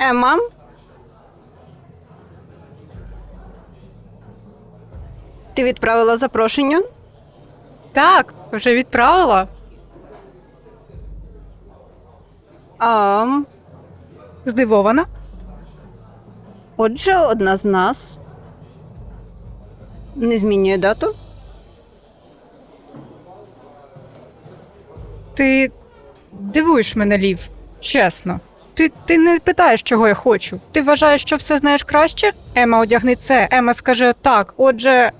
Ема? Ти відправила запрошення? Так, вже відправила. А, Здивована. отже, одна з нас не змінює дату. Ти дивуєш мене, Лів. Чесно. Ти, ти не питаєш, чого я хочу. Ти вважаєш, що все знаєш краще? Ема, одягни це, Ема скаже так. Отже,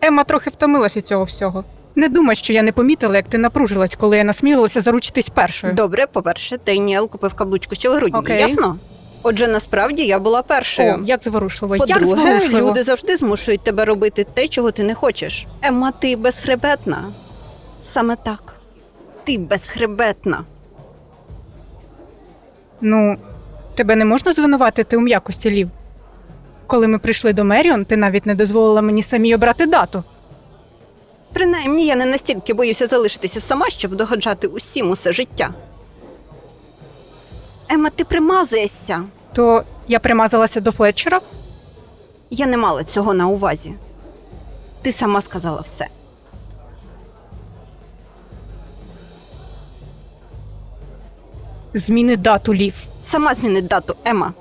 Ема трохи втомилася цього всього. Не думай, що я не помітила, як ти напружилась, коли я насмілилася заручитись першою. Добре, по-перше, Дейніел купив каблучку ще в грудні, Окей. ясно? Отже, насправді я була першою. О, як зворушливо, як По-друге, зворушливо. люди завжди змушують тебе робити те, чого ти не хочеш. Емма, ти безхребетна. Саме так. Ти безхребетна. Ну, тебе не можна звинуватити у м'якості лів. Коли ми прийшли до Меріон, ти навіть не дозволила мені самій обрати дату. Принаймні, я не настільки боюся залишитися сама, щоб догоджати усім усе життя. Ема, ти примазуєшся. То я примазалася до Флетчера. Я не мала цього на увазі. Ти сама сказала все. Зміни дату лів. Сама зміни дату, Ема.